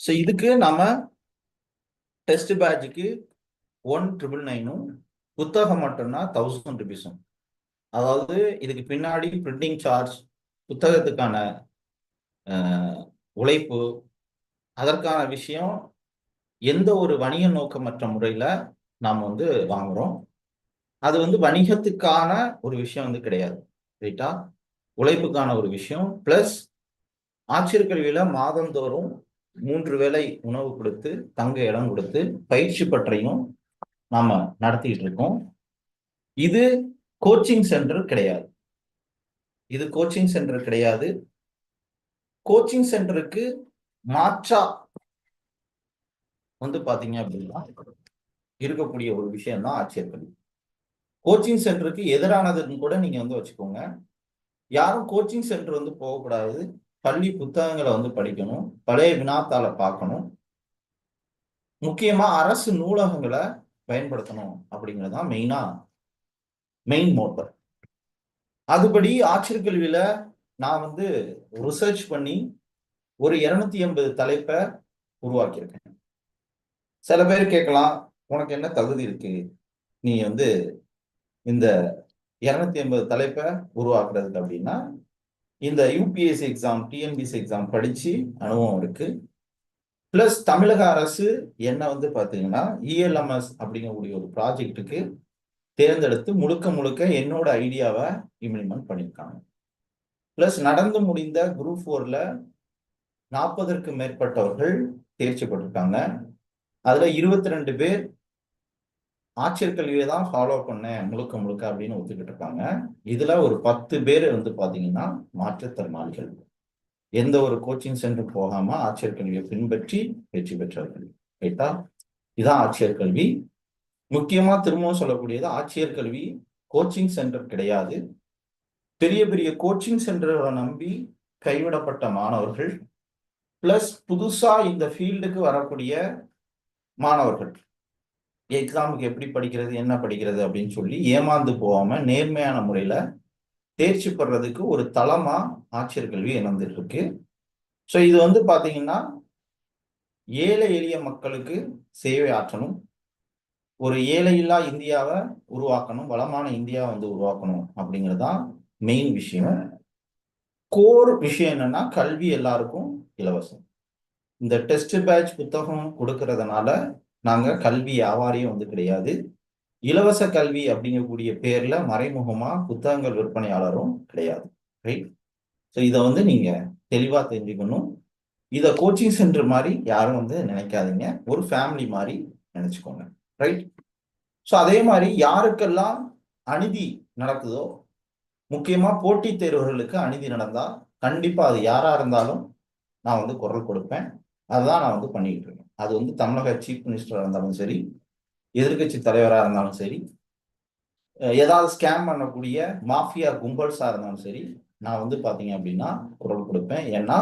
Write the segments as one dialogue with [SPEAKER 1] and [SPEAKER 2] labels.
[SPEAKER 1] So இதுக்கு நம்ம test பேட்சுக்கு ஒன் ட்ரிபிள் நைனும் புத்தகம் மட்டும்னா தௌசண்ட் ருபீஸும் அதாவது இதுக்கு பின்னாடி பிரிண்டிங் சார்ஜ் புத்தகத்துக்கான உழைப்பு அதற்கான விஷயம் எந்த ஒரு வணிக நோக்கமற்ற முறையில் நாம் வந்து வாங்குகிறோம் அது வந்து வணிகத்துக்கான ஒரு விஷயம் வந்து கிடையாது ரைட்டா? உழைப்புக்கான ஒரு விஷயம் ப்ளஸ் ஆட்சியர் கல்வியில் மாதந்தோறும் மூன்று வேளை உணவு கொடுத்து தங்க இடம் கொடுத்து பயிற்சி பற்றையும் நாம நடத்திட்டு இருக்கோம். இது கோச்சிங் சென்டர் கிடையாது. இது கோச்சிங் சென்டர் கிடையாது. கோச்சிங் சென்டருக்கு மாற்றா வந்து பாத்தீங்க அப்படின்னா இருக்கக்கூடிய ஒரு விஷயம் தான் ஆட்சியர் கோச்சிங் சென்டருக்கு எதிரானதுன்னு கூட நீங்க வந்து வச்சுக்கோங்க. யாரும் கோச்சிங் சென்டர் வந்து போகக்கூடாது. பள்ளி புத்தகங்களை வந்து படிக்கணும் பழைய வினாத்தாளை பார்க்கணும். முக்கியமா அரசு நூலகங்களை பயன்படுத்தணும் அப்படிங்கிறது தான் மெயினா மெயின் மோட்டர் அதுபடி ஆட்சியர் கல்வியில நான் வந்து ரிசர்ச் பண்ணி ஒரு இருநூத்தி எண்பது தலைப்பை உருவாக்கியிருக்கேன். சில பேர் கேட்கலாம் உனக்கு என்ன தகுதி இருக்கு? நீ வந்து இந்த இருநூத்தி எண்பது தலைப்பை உருவாக்குறதுக்கு அப்படின்னா இந்த யூபிஎஸ்சி எக்ஸாம் டிஎன்பிஎஸ்சி எக்ஸாம் படித்து அனுபவம் இருக்குது ப்ளஸ் தமிழக அரசு என்ன வந்து பார்த்தீங்கன்னா இஎல்எம்எஸ் அப்படிங்கக்கூடிய ஒரு ப்ராஜெக்ட்டுக்கு தேர்ந்தெடுத்து முழுக்க முழுக்க என்னோட ஐடியாவை இம்ப்ளிமெண்ட் பண்ணியிருக்காங்க ப்ளஸ் நடந்து முடிந்த குரூப் ஃபோரில் நாற்பதற்கு மேற்பட்டவர்கள் தேர்ச்சி பெற்றிருக்காங்க. அதில் இருபத்தி ரெண்டு பேர் ஆட்சியர் கல்வியை தான் ஃபாலோ பண்ணேன் முழுக்க முழுக்க அப்படின்னு ஒத்துக்கிட்டு இருக்காங்க இதுல ஒரு பத்து பேர் வந்து பாத்தீங்கன்னா மாற்றுத்திறனாளிகள். எந்த ஒரு கோச்சிங் சென்டர் போகாம ஆட்சியர் கல்வியை பின்பற்றி வெற்றி பெற்றவர்கள். ரைட்டா? இதான் ஆட்சியர் கல்வி. முக்கியமா திரும்பவும் சொல்லக்கூடியது ஆட்சியர் கல்வி கோச்சிங் சென்டர் கிடையாது. பெரிய பெரிய கோச்சிங் சென்டர்களை நம்பி கைவிடப்பட்ட மாணவர்கள் பிளஸ் புதுசா இந்த ஃபீல்டுக்கு வரக்கூடிய மாணவர்கள். எக்ஸாமுக்கு எப்படி படிக்கிறது என்ன படிக்கிறது அப்படின்னு சொல்லி ஏமாந்து போகாம நேர்மையான முறையில தேர்ச்சி பெறதுக்கு ஒரு தளமா ஆட்சியர் கல்வி இணைந்துட்டு இருக்கு ஸோ இது வந்து பார்த்தீங்கன்னா ஏழை எளிய மக்களுக்கு சேவை ஆற்றணும். ஒரு ஏழையில்லா இந்தியாவை உருவாக்கணும் வளமான இந்தியா வந்து உருவாக்கணும் அப்படிங்கிறது தான் மெயின் விஷயம். கோர் விஷயம் என்னன்னா கல்வி எல்லாருக்கும் இலவசம். இந்த டெஸ்ட் பேட்ச் புத்தகம் கொடுக்கறதுனால நாங்க கல்வி வியாபாரியும் வந்து கிடையாது. இலவச கல்வி அப்படிங்கக்கூடிய பேர்ல மறைமுகமா புத்தகங்கள் விற்பனையாளரும் கிடையாது. ரைட் ஸோ இதை வந்து நீங்க தெளிவா தெரிஞ்சுக்கணும். இதை கோச்சிங் சென்டர் மாதிரி யாரும் வந்து நினைக்காதீங்க. ஒரு ஃபேமிலி மாதிரி நினைச்சுக்கோங்க. ரைட் ஸோ அதே மாதிரி யாருக்கெல்லாம் அநீதி நடக்குதோ முக்கியமா போட்டித் தேர்வுகளுக்கு அநீதி நடந்தா கண்டிப்பா அது யாரா இருந்தாலும் நான் வந்து குரல் கொடுப்பேன். அதுதான் நான் வந்து பண்ணிக்கிட்டு இருக்கேன். அது வந்து தமிழக சீஃப் மினிஸ்டராக இருந்தாலும் சரி எதிர்கட்சி தலைவராக இருந்தாலும் சரி ஏதாவது ஸ்கேம் பண்ணக்கூடிய மாஃபியா கும்பல்ஸாக இருந்தாலும் சரி நான் வந்து பார்த்தீங்க அப்படின்னா குரல் கொடுப்பேன். ஏன்னா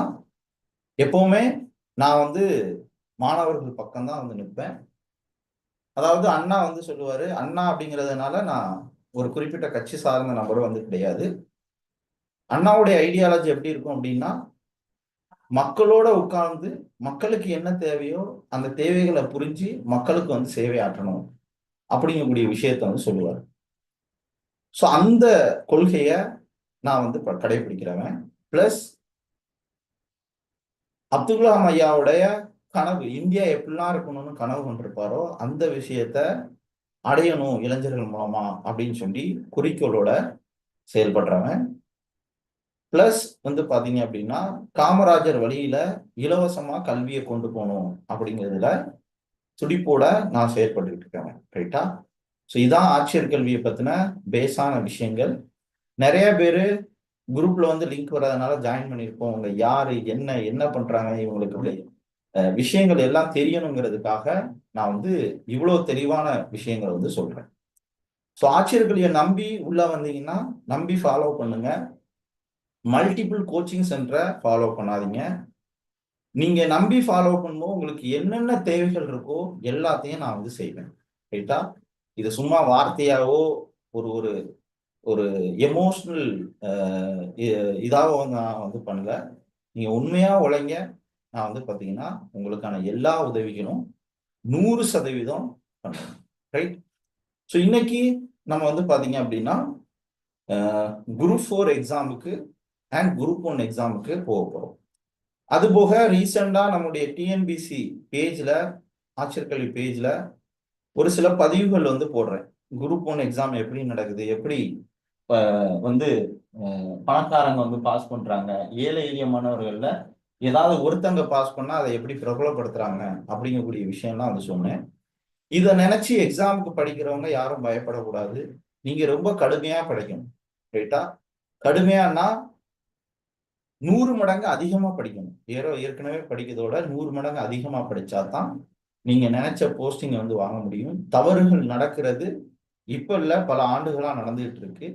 [SPEAKER 1] எப்பவுமே நான் வந்து மாணவர்கள் பக்கம்தான் வந்து நிற்பேன். அதாவது அண்ணா வந்து சொல்லுவார் அண்ணா அப்படிங்கிறதுனால நான் ஒரு குறிப்பிட்ட கட்சி சார்ந்த நபரும் வந்து கிடையாது. அண்ணாவுடைய ஐடியாலஜி எப்படி இருக்கும் அப்படின்னா மக்களோட உட்கார்ந்து மக்களுக்கு என்ன தேவையோ அந்த தேவைகளை புரிஞ்சு மக்களுக்கு வந்து சேவை ஆற்றணும் அப்படிங்கக்கூடிய விஷயத்த வந்து சொல்லுவார். ஸோ அந்த கொள்கையை நான் வந்து கடைபிடிக்கிறவன் பிளஸ் அப்துல் கலாம் ஐயாவுடைய கனவு இந்தியா எப்படிலாம் இருக்கணும்னு கனவு கொண்டிருப்பாரோ அந்த விஷயத்த அடையணும் இளைஞர்கள் மூலமா அப்படின்னு சொல்லி குறிக்கோளோட செயல்படுறவன். பிளஸ் வந்து பாத்தீங்க அப்படின்னா காமராஜர் வழியில இலவசமா கல்வியை கொண்டு போகணும் அப்படிங்கிறதுல துடிப்போட நான் செயற்பட்டுக்கிட்டு இருக்கேன். ரைட்டா ஸோ இதான் ஆட்சியர் கல்வியை பத்தின பேஸான விஷயங்கள். நிறைய பேர் குரூப்ல வந்து லிங்க் வர்றதுனால ஜாயின் பண்ணியிருப்போம். அவங்க யாரு என்ன என்ன பண்றாங்க இவங்களுக்கு விஷயங்கள் எல்லாம் தெரியணுங்கிறதுக்காக நான் வந்து இவ்வளோ தெளிவான விஷயங்களை வந்து சொல்றேன். ஸோ ஆட்சியர் கல்வியை நம்பி உள்ள வந்தீங்கன்னா நம்பி ஃபாலோ பண்ணுங்க. மல்டிபிள் கோச்சிங் சென்டரை ஃபாலோ பண்ணாதீங்க. நீங்க நம்பி ஃபாலோ பண்ணும்போது உங்களுக்கு என்னென்ன தேவைகள் இருக்கோ எல்லாத்தையும் நான் வந்து செய்வேன். ரைட்டா? இது சும்மா வார்த்தையாவோ ஒரு ஒரு ஒரு எமோஷ்னல் இதாகவோ நான் வந்து பண்ணல. நீங்க உண்மையா உழைங்க. நான் வந்து பாத்தீங்கன்னா உங்களுக்கான எல்லா உதவிகளும் நூறு சதவீதம் பண்ணுவேன். ரைட்? ஸோ இன்னைக்கு நம்ம வந்து பாத்தீங்க அப்படின்னா குரூப் ஃபோர் எக்ஸாமுக்கு அண்ட் குரூப் ஒன் எக்ஸாமுக்கு போக போகிறோம் அதுபோக ரீசெண்டாக நம்முடைய டிஎன்பிசி பேஜில் ஆட்சியர்கல்வி பேஜில் ஒரு சில பதிவுகள் வந்து போடுறேன். குரூப் ஒன் எக்ஸாம் எப்படி நடக்குது எப்படி வந்து பணக்காரங்க வந்து பாஸ் பண்ணுறாங்க ஏழை எளிய மாணவர்களில் ஏதாவது ஒருத்தங்க பாஸ் பண்ணால் அதை எப்படி பிரபலப்படுத்துகிறாங்க அப்படிங்கக்கூடிய விஷயம்லாம் வந்து சொன்னேன். இதை நினச்சி எக்ஸாமுக்கு படிக்கிறவங்க யாரும் பயப்படக்கூடாது. நீங்கள் ரொம்ப கடுமையாக படிக்கணும் ரைட்டா கடுமையானா நூறு மடங்கு அதிகமா படிக்கணும். ஏறோ ஏற்கனவே படிக்கிறதோட நூறு மடங்கு அதிகமா படிச்சா தான் நீங்க நினைச்ச போஸ்டிங்க வந்து வாங்க முடியும். தவறுகள் நடக்கிறது இப்ப இல்ல பல ஆண்டுகளா நடந்துட்டு இருக்கு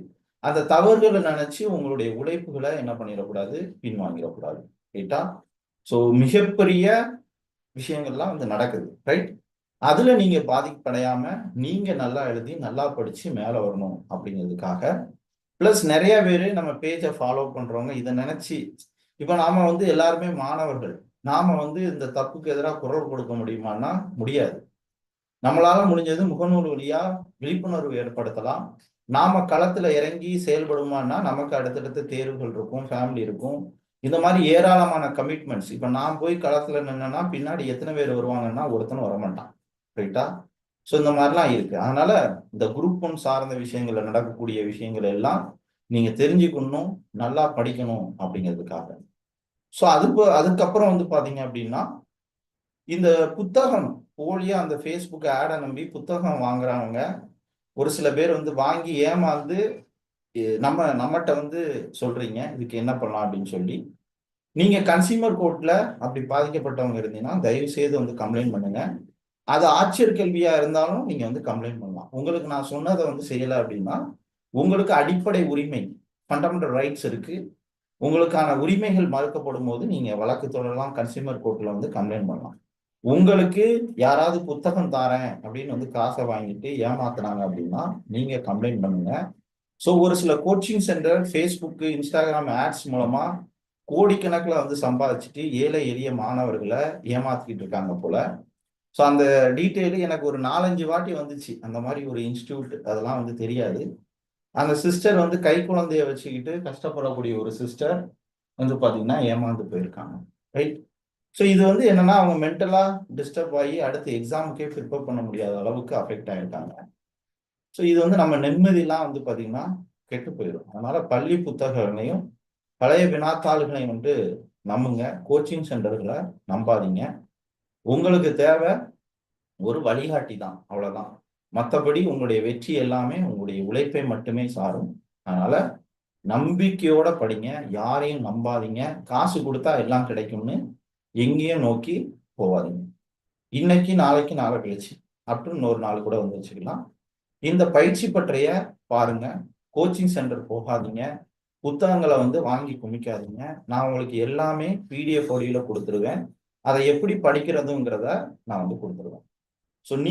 [SPEAKER 1] அந்த தவறுகளை நினைச்சு உங்களுடைய உழைப்புகளை என்ன பண்ணிடக்கூடாது? பின்வாங்கிடக்கூடாது. ரைட்டா ஸோ மிகப்பெரிய விஷயங்கள்லாம் வந்து நடக்குது ரைட் அதுல நீங்க பாதிப்படையாம நீங்க நல்லா எழுதி நல்லா படிச்சு மேல வரணும் அப்படிங்கிறதுக்காக பிளஸ் நிறைய பேர் நம்ம பேஜை ஃபாலோ பண்றவங்க இதை நினைச்சு இப்ப நாம வந்து எல்லாருமே மாணவர்கள் நாம வந்து இந்த தப்புக்கு எதிராக குரல் கொடுக்க முடியுமான்னா முடியாது. நம்மளால முடிஞ்சது முகநூல் வழியா விழிப்புணர்வு ஏற்படுத்தலாம். நாம களத்துல இறங்கி செயல்படுமான்னா நமக்கு அடுத்தடுத்த தேர்வுகள் இருக்கும் ஃபேமிலி இருக்கும். இந்த மாதிரி ஏராளமான கமிட்மெண்ட்ஸ் இப்ப நான் போய் களத்துல நின்னேன்னா பின்னாடி எத்தனை பேர் வருவாங்கன்னா ஒருத்தனும் வரமாட்டான். ரைட்டா ஸோ இந்த மாதிரிலாம் இருக்கு. அதனால இந்த குரூப் ஒன் சார்ந்த விஷயங்கள்ல நடக்கக்கூடிய விஷயங்கள் எல்லாம் நீங்க தெரிஞ்சுக்கணும் நல்லா படிக்கணும் அப்படிங்கிறதுக்காக. ஸோ அதுக்கு அதுக்கப்புறம் வந்து பாத்தீங்க அப்படின்னா இந்த புத்தகம் போலியா அந்த ஃபேஸ்புக் ஆடை நம்பி புத்தகம் வாங்குறவங்க ஒரு சில பேர் வந்து வாங்கி ஏமாந்து நம்ம நம்மகிட்ட வந்து சொல்றீங்க இதுக்கு என்ன பண்ணலாம் அப்படின்னு சொல்லி. நீங்க கன்சியூமர் கோர்ட்ல அப்படி பாதிக்கப்பட்டவங்க இருந்தீங்கன்னா தயவு செய்து வந்து கம்ப்ளைண்ட் பண்ணுங்க. அது ஆட்சியர் கேள்வியா இருந்தாலும் நீங்க வந்து கம்ப்ளைண்ட் பண்ணலாம். உங்களுக்கு நான் சொன்னதை வந்து செய்யலை அப்படின்னா உங்களுக்கு அடிப்படை உரிமை ஃபண்டமெண்டல் ரைட்ஸ் இருக்கு. உங்களுக்கான உரிமைகள் மறுக்கப்படும் போது நீங்க வழக்கு தொடரலாம் கன்சியூமர் கோர்ட்ல வந்து கம்ப்ளைண்ட் பண்ணலாம். உங்களுக்கு யாராவது புத்தகம் தாரேன் அப்படின்னு வந்து காசை வாங்கிட்டு ஏமாத்துனாங்க அப்படின்னா நீங்க கம்ப்ளைண்ட் பண்ணுங்க. ஸோ ஒரு சில coaching centre Facebook Instagram ads மூலமா கோடிக்கணக்கில் வந்து சம்பாதிச்சுட்டு ஏழை எளிய மாணவர்களை ஏமாத்திக்கிட்டு இருக்காங்க போல ஸோ அந்த டீட்டெயிலு எனக்கு ஒரு நாலஞ்சு வாட்டி வந்துச்சு. அந்த மாதிரி ஒரு இன்ஸ்டியூட் அதெல்லாம் வந்து தெரியாது. அந்த சிஸ்டர் வந்து கை குழந்தைய வச்சுக்கிட்டு கஷ்டப்படக்கூடிய ஒரு சிஸ்டர் வந்து பார்த்தீங்கன்னா ஏமாந்து போயிருக்காங்க. ரைட் ஸோ இது வந்து என்னன்னா அவங்க மென்டலாக டிஸ்டர்ப் ஆகி அடுத்து எக்ஸாமுக்கே ப்ரிப்பேர் பண்ண முடியாத அளவுக்கு அஃபெக்ட் ஆகிருக்காங்க ஸோ இது வந்து நம்ம நிம்மதியெலாம் வந்து பார்த்தீங்கன்னா கெட்டு போயிடும் அதனால பள்ளி புத்தகங்களையும் பழைய வினாத்தாள்களையும் வந்து நம்புங்க. கோச்சிங் சென்டர்களை நம்பாதீங்க. உங்களுக்கு தேவை ஒரு வழிகாட்டி தான் அவ்வளவுதான். மற்றபடி உங்களுடைய வெற்றி எல்லாமே உங்களுடைய உழைப்பை மட்டுமே சாரும். அதனால நம்பிக்கையோட படிங்க யாரையும் நம்பாதீங்க. காசு கொடுத்தா எல்லாம் கிடைக்கும்னு எங்கேயும் நோக்கி போவாதீங்க. இன்னைக்கு நாளைக்கு நாளை கழிச்சு அப்படின்னு இன்னொரு நாள் கூட வந்து வச்சுக்கலாம். இந்த பயிற்சி பற்றிய பாருங்க. கோச்சிங் சென்டர் போகாதீங்க. புத்தகங்களை வந்து வாங்கி குமிக்காதீங்க. நான் உங்களுக்கு எல்லாமே பிடிஎஃப் வழியில e கொடுத்துருவேன். அதை எப்படி படிக்கிறதுங்கிறத நான் வந்து கொடுத்துருவேன். ஸோ நீ